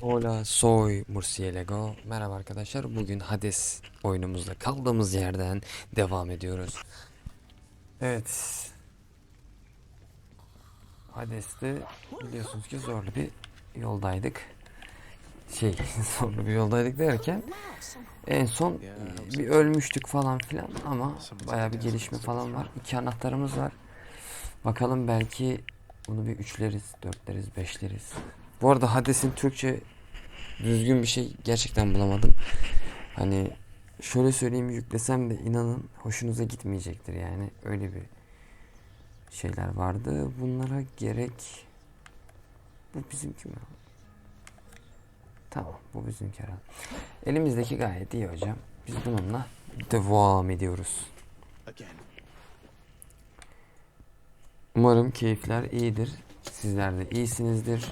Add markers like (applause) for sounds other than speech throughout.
Hola soy Murciélago. Merhaba arkadaşlar. Bugün Hades oyunumuzda kaldığımız yerden devam ediyoruz. Evet. Hades'te biliyorsunuz ki zorlu bir yoldaydık. Şey (laughs) zorlu bir yoldaydık derken en son bir ölmüştük falan filan ama baya bir gelişme falan var. İki anahtarımız var. Bakalım belki bunu bir üçleriz, dörtleriz, beşleriz. Bu arada Hades'in Türkçe düzgün bir şey gerçekten bulamadım. Hani şöyle söyleyeyim yüklesem de inanın hoşunuza gitmeyecektir yani. Öyle bir şeyler vardı. Bunlara gerek bu bizimki mi? Tamam bu bizimki herhalde. Elimizdeki gayet iyi hocam. Biz bununla devam ediyoruz. Umarım keyifler iyidir. Sizler de iyisinizdir.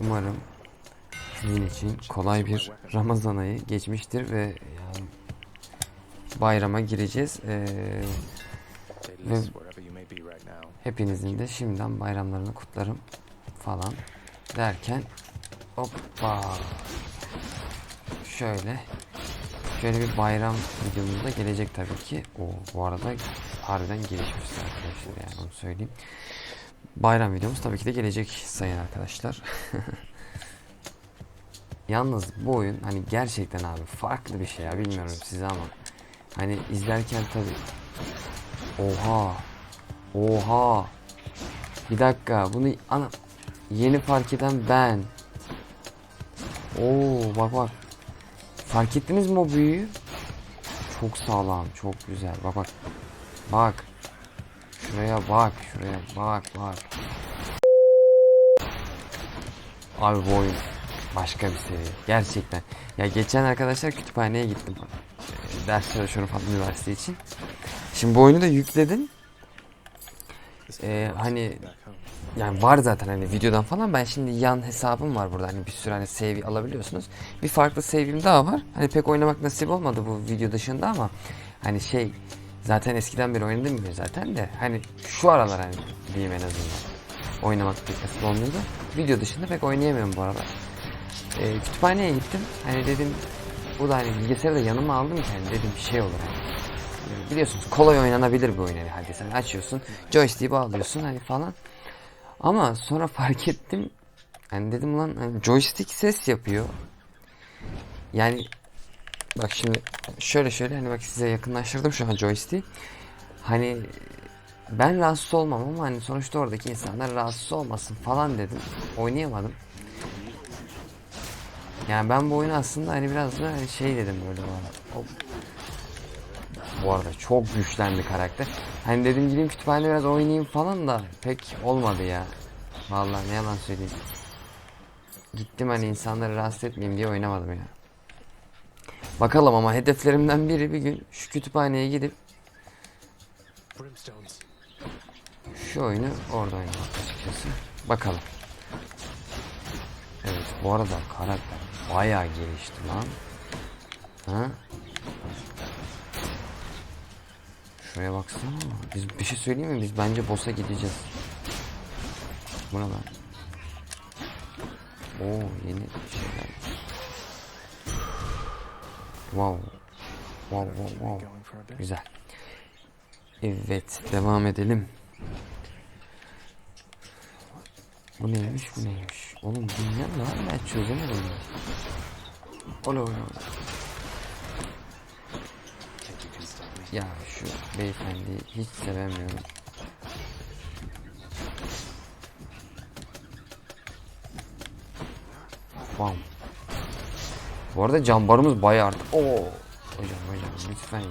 Umarım sizin için kolay bir Ramazan ayı geçmiştir ve yani bayrama gireceğiz. Ee, now. hepinizin de şimdiden bayramlarını kutlarım falan derken hoppa şöyle şöyle bir bayram videomuz da gelecek tabii ki. O bu arada harbiden gelişmiştir arkadaşlar yani onu söyleyeyim. Bayram videomuz tabii ki de gelecek sayın arkadaşlar. (laughs) Yalnız bu oyun hani gerçekten abi farklı bir şey ya bilmiyorum size ama hani izlerken tabii oha! Oha! Bir dakika bunu ana yeni fark eden ben. Oo bak bak. Fark ettiniz mi o büyüyü? Çok sağlam çok güzel. Bak bak. Bak şuraya bak şuraya bak bak Abi bu oyun başka bir seviye. Gerçekten. Ya geçen arkadaşlar kütüphaneye gittim. Ee, Ders çalışıyorum falan üniversite için. Şimdi bu oyunu da yükledim. Ee, hani yani var zaten hani videodan falan ben şimdi yan hesabım var burada hani bir sürü hani save alabiliyorsunuz. Bir farklı save'im daha var. Hani pek oynamak nasip olmadı bu video dışında ama hani şey zaten eskiden beri oynadım bir zaten de hani şu aralar hani diyeyim en azından oynamak pek nasip olmuyordu. Video dışında pek oynayamıyorum bu aralar. Ee, kütüphaneye gittim. Hani dedim bu da hani bilgisayarı da yanıma aldım ki hani dedim bir şey olur hani. Ee, Biliyorsunuz kolay oynanabilir bir oyun hani hadi sen açıyorsun joystick'i bağlıyorsun hani falan. Ama sonra (laughs) fark ettim. Hani dedim lan hani joystick ses yapıyor. Yani bak şimdi şöyle şöyle hani bak size yakınlaştırdım şu an joystick'i. Hani ben rahatsız olmam ama hani sonuçta oradaki insanlar rahatsız olmasın falan dedim. Oynayamadım. Yani ben bu oyunu aslında hani biraz da hani şey dedim böyle bana. Hop. Bu arada çok güçlendi karakter. Hani dedim gideyim kütüphanede biraz oynayayım falan da pek olmadı ya. Vallahi ne yalan söyleyeyim. Gittim hani insanları rahatsız etmeyeyim diye oynamadım ya. Bakalım ama hedeflerimden biri bir gün şu kütüphaneye gidip şu oyunu orada oynamak açıkçası. Bakalım. Evet bu arada karakter bayağı gelişti lan. Ha? Şuraya baksana. Biz bir şey söyleyeyim mi? Biz bence boss'a gideceğiz. Bu ne lan? Oo yeni şeyler. Wow. Wow wow wow. Güzel. Evet devam edelim. Bu neymiş bu neymiş? Oğlum bu ne ben çözemedim ya. Ola ola ola. Ya şu beyefendiyi hiç sevemiyorum. Bam. Bu arada cambarımız bayağı arttı. Oo. Hocam hocam lütfen ya.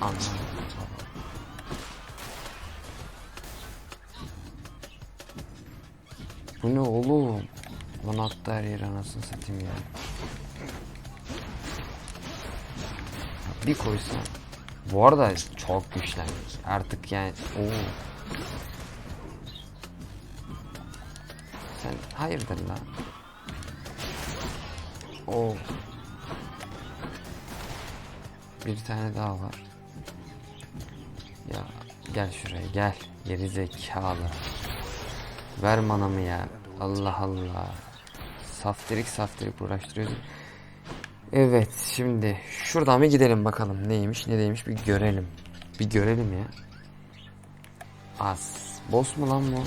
Anladım. Bu ne oğlum? Lan attı her yere anasını satayım ya. Bir koysa. Bu arada çok güçlendi. Artık yani oo. Sen hayırdır lan? Oo. Bir tane daha var. Ya gel şuraya gel. Geri zekalı. Ver manamı ya. Allah Allah. Saftirik saftirik uğraştırıyoruz. Evet şimdi şuradan bir gidelim bakalım neymiş ne değilmiş bir görelim. Bir görelim ya. Az. Boss mu lan bu?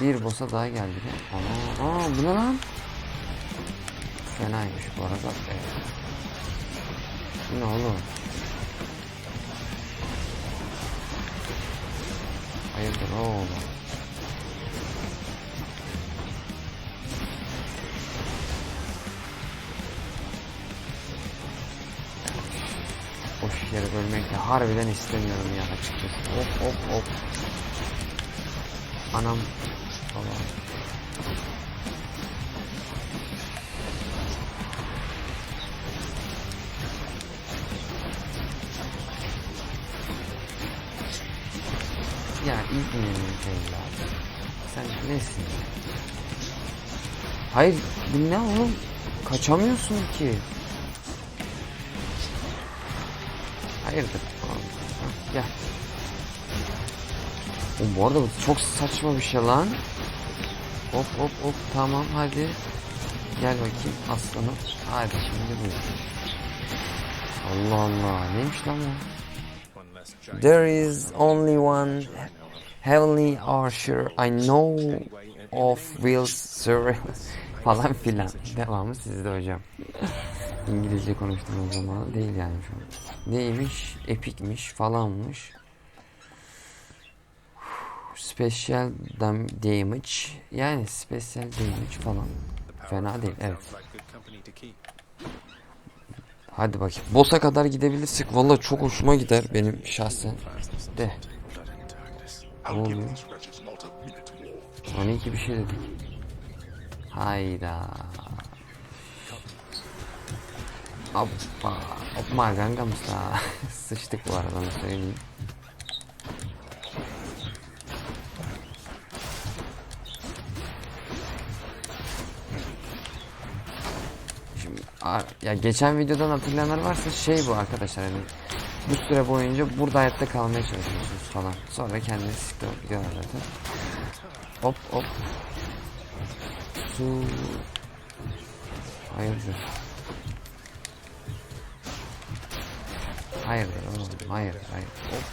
Bir boss'a daha geldik. Ana, aa bu ne lan? Fenaymış bu arada. Ne oğlum? Hayırdır oğlum? Boş yere bölmek de harbiden istemiyorum ya açıkçası. Hop hop hop. Anam falan. İbni'nin evladı. Sen nesin? Hayır bu ne oğlum? Kaçamıyorsun ki. Hayırdır? Hah, Gel. Oğlum bu arada bu çok saçma bir şey lan. Hop hop hop tamam hadi. Gel bakayım aslanım. Hadi şimdi buyur. Allah Allah neymiş lan bu? There is only one heavenly archer I know of will serve (laughs) falan filan. Devamı sizde hocam. İngilizce konuştuğum zaman değil yani şu an. Neymiş? Epikmiş falanmış. Special dam- damage yani special damage falan. Fena değil evet. Hadi bakayım. Boss'a kadar gidebilirsek valla çok hoşuma gider benim şahsen. De. Ne oluyor? 12 bir şey dedik. Hayda. Hoppa. Hopma gangamsa. (laughs) Sıçtık bu arada onu söyleyeyim. Şimdi ya geçen videodan hatırlayanlar varsa şey bu arkadaşlar hani bu süre boyunca burada hayatta kalmaya çalışıyorsunuz falan. Sonra kendini siktir gidiyorlar zaten. Hop hop. Su. Hayırdır. Hayırdır oğlum. Hayır hayır. Hop.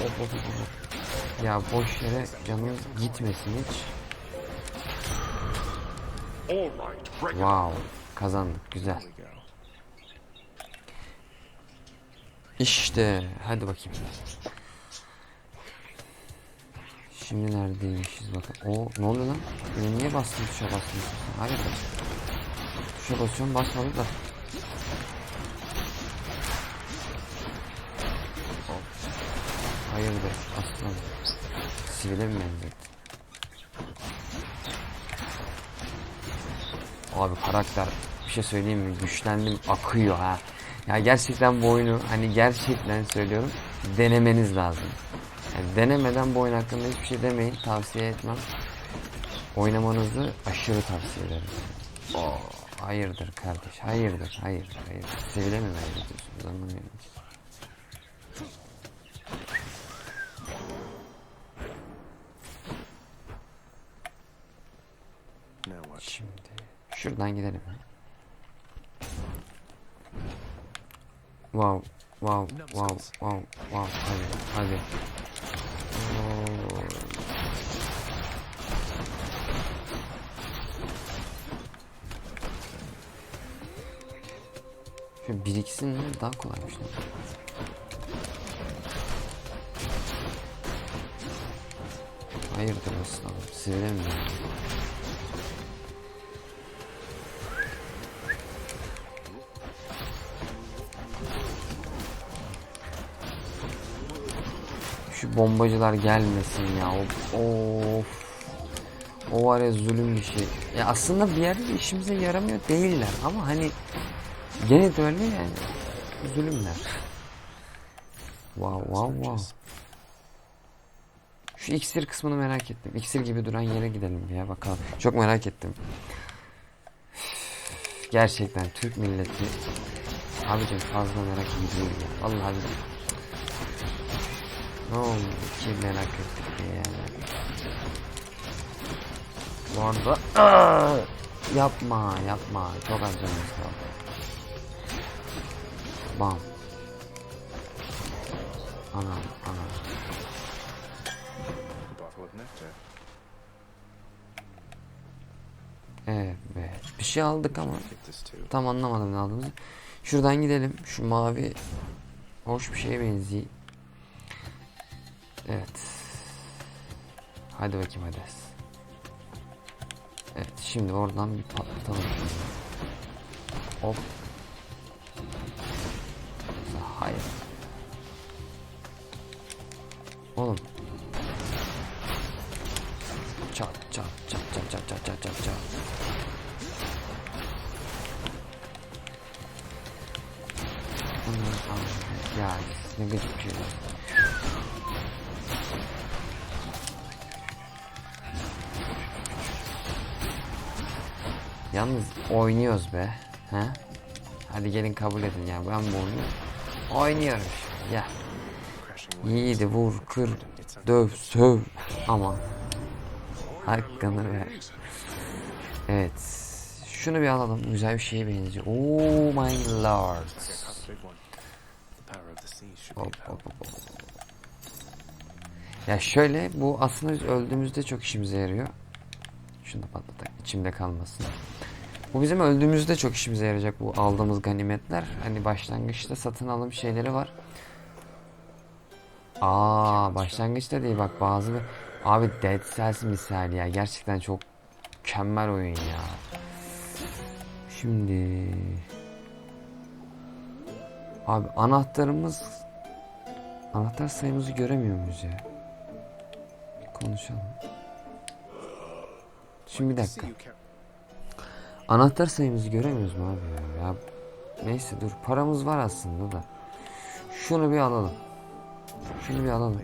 Hop hop hop hop. Ya boş yere canınız gitmesin hiç. Wow. Kazandık. Güzel. İşte hadi bakayım. Şimdi neredeymişiz bakın. O ne oluyor lan? Ben niye bastım tuşa bastım? Hayır Tuşa basıyorum basmadı da. Hayırdır aslan. Sivile mi benzetti? Abi karakter bir şey söyleyeyim mi? Güçlendim akıyor ha. Ya gerçekten bu oyunu hani gerçekten söylüyorum denemeniz lazım. Yani denemeden bu oyun hakkında hiçbir şey demeyin tavsiye etmem. Oynamanızı aşırı tavsiye ederim. Oo, hayırdır kardeş hayırdır hayırdır hayırdır. Sevile mi benziyorsunuz anlamıyorum. Şimdi şuradan gidelim. Wow, wow, wow, wow, wow. Hadi, hadi. Oo. Şu biriksin mi daha kolaymış. Hayırdır aslanım, mi? Şu bombacılar gelmesin ya. Of. O var ya zulüm bir şey. Ya aslında bir yerde de işimize yaramıyor değiller ama hani gene de öyle yani. Zulümler. Wow wow wow. Şu iksir kısmını merak ettim. İksir gibi duran yere gidelim ya bakalım. Çok merak ettim. Gerçekten Türk milleti abicim fazla merak ediyor ya. Vallahi billahi. Ne oldu ki merak ettik yani. Bu arada Aa! yapma yapma çok az canımız kaldı. Bam. Anam anam. Evet bir şey aldık ama tam anlamadım ne aldığımızı. Şuradan gidelim. Şu mavi hoş bir şeye benziyor. Evet. Hadi bakayım hadi. Evet şimdi oradan bir patlatalım. Hop. Hayır. Oğlum. Çat çat çat çat çat çat çat çat çat. Ya ne gıcık şeyler. Yalnız oynuyoruz be. He? Hadi gelin kabul edin ya. Ben bu oyunu oynuyorum. Ya yiğidi vur, kır, döv, söv. Ama hakkını ver. Evet. Şunu bir alalım. Güzel bir şeye benziyor. Oh my lord. Hop hop hop. Ya şöyle bu aslında biz öldüğümüzde çok işimize yarıyor. Şunu da patlatak içimde kalmasın. Bu bizim öldüğümüzde çok işimize yarayacak bu aldığımız ganimetler. Hani başlangıçta satın alım şeyleri var. Aa başlangıçta değil bak bazı abi Dead Cells misali ya gerçekten çok mükemmel oyun ya. Şimdi abi anahtarımız anahtar sayımızı göremiyor muyuz ya? Bir konuşalım. Şimdi bir dakika. Anahtar sayımızı göremiyoruz mu abi ya? ya? Neyse dur paramız var aslında da. Şunu bir alalım. Şunu bir alalım.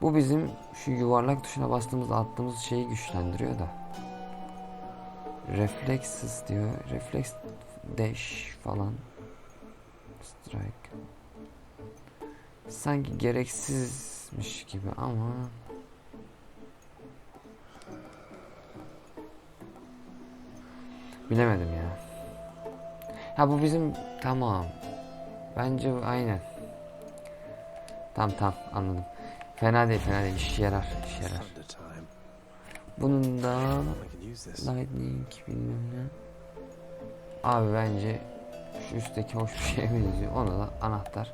Bu bizim şu yuvarlak tuşuna bastığımızda attığımız şeyi güçlendiriyor da. Reflexes diyor. Reflex dash falan. Strike. Sanki gereksizmiş gibi ama bilemedim ya. Ha bu bizim tamam. Bence bu aynen. Tamam tamam anladım. Fena değil fena değil işe yarar işe yarar. Bunun da lightning bilmem ne. Abi bence şu üstteki hoş bir şeye benziyor. Ona da anahtar.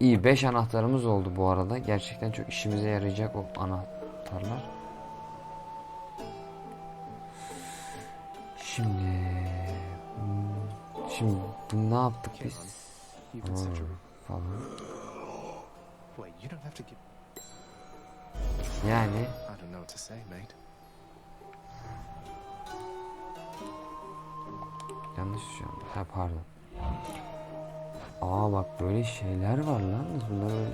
İyi 5 anahtarımız oldu bu arada. Gerçekten çok işimize yarayacak o anahtarlar. Şimdi şimdi bunu ne yaptık biz? Hmm, falan. Yani yanlış şu an. Ha pardon. Aa bak böyle şeyler var lan. Bunları böyle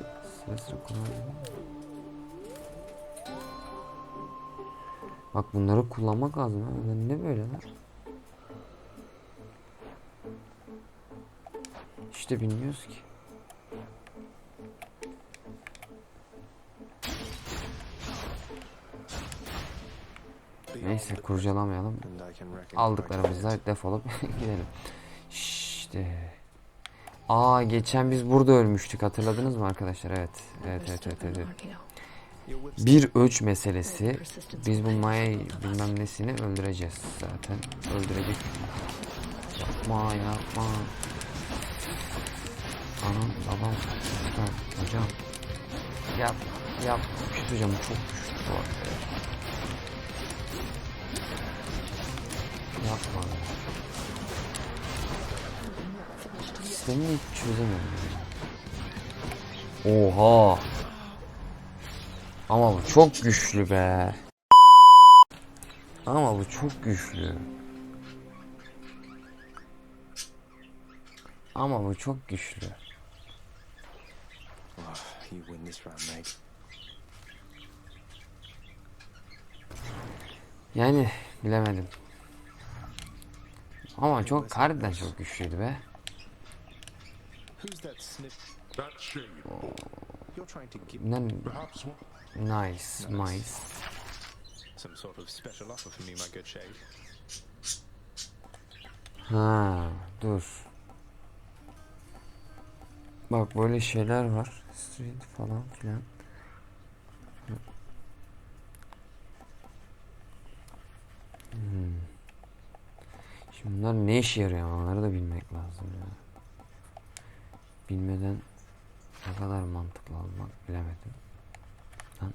sıra sıra kullanabiliyor Bak bunları kullanmak lazım. Ha. Ne böyle lan? İşte bilmiyoruz ki. Neyse kurcalamayalım. Aldıklarımızla defolup (laughs) gidelim. İşte. Aa geçen biz burada ölmüştük hatırladınız mı arkadaşlar? Evet. Evet evet evet. evet. Bir ölç meselesi. Biz bu Maya bilmem nesini öldüreceğiz zaten. Öldürecek. Yapma yapma. Anam babam. Hocam. Hocam. Yap. Yap. Bir şey söyleyeceğim. Çok güçlü bu. Yapma. Sistemi hiç çözemiyorum. Oha. Ama bu çok güçlü be. Ama bu çok güçlü. Ama bu çok güçlü. Oh, you win this round, mate. Yani bilemedim. Ama çok harbiden çok güçlüydü be. Ne, nice, nice. some sort of special offer for me, my good shade. Ha, dur. Bak böyle şeyler var. Street falan filan. Hmm. Şimdi bunlar ne işe yarıyor onları da bilmek lazım ya. Bilmeden ne kadar mantıklı almak bilemedim. Lan.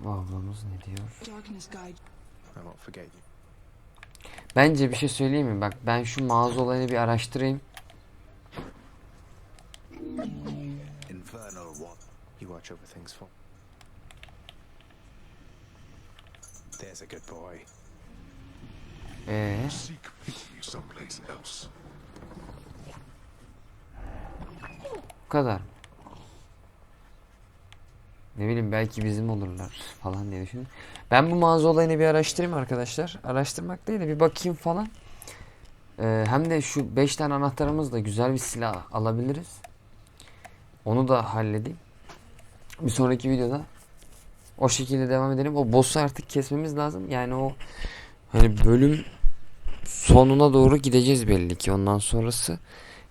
Bu ablamız ne diyor? Darkness guide. I won't forget you. Bence bir şey söyleyeyim mi? Bak ben şu mağaza olayını bir araştırayım. Watch over things for. There's a good boy. Ee, Seek pity someplace else. bu kadar. Ne bileyim belki bizim olurlar falan diye düşündüm. Ben bu mağaza olayını bir araştırayım arkadaşlar. Araştırmak değil de bir bakayım falan. Ee, hem de şu 5 tane anahtarımızla güzel bir silah alabiliriz. Onu da halledeyim. Bir sonraki videoda o şekilde devam edelim. O boss'u artık kesmemiz lazım. Yani o hani bölüm sonuna doğru gideceğiz belli ki ondan sonrası.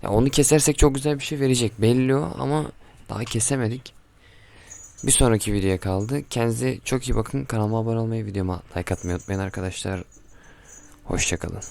Ya onu kesersek çok güzel bir şey verecek belli o ama daha kesemedik. Bir sonraki videoya kaldı. Kendinize çok iyi bakın. Kanalıma abone olmayı, videoma like atmayı unutmayın arkadaşlar. Hoşçakalın.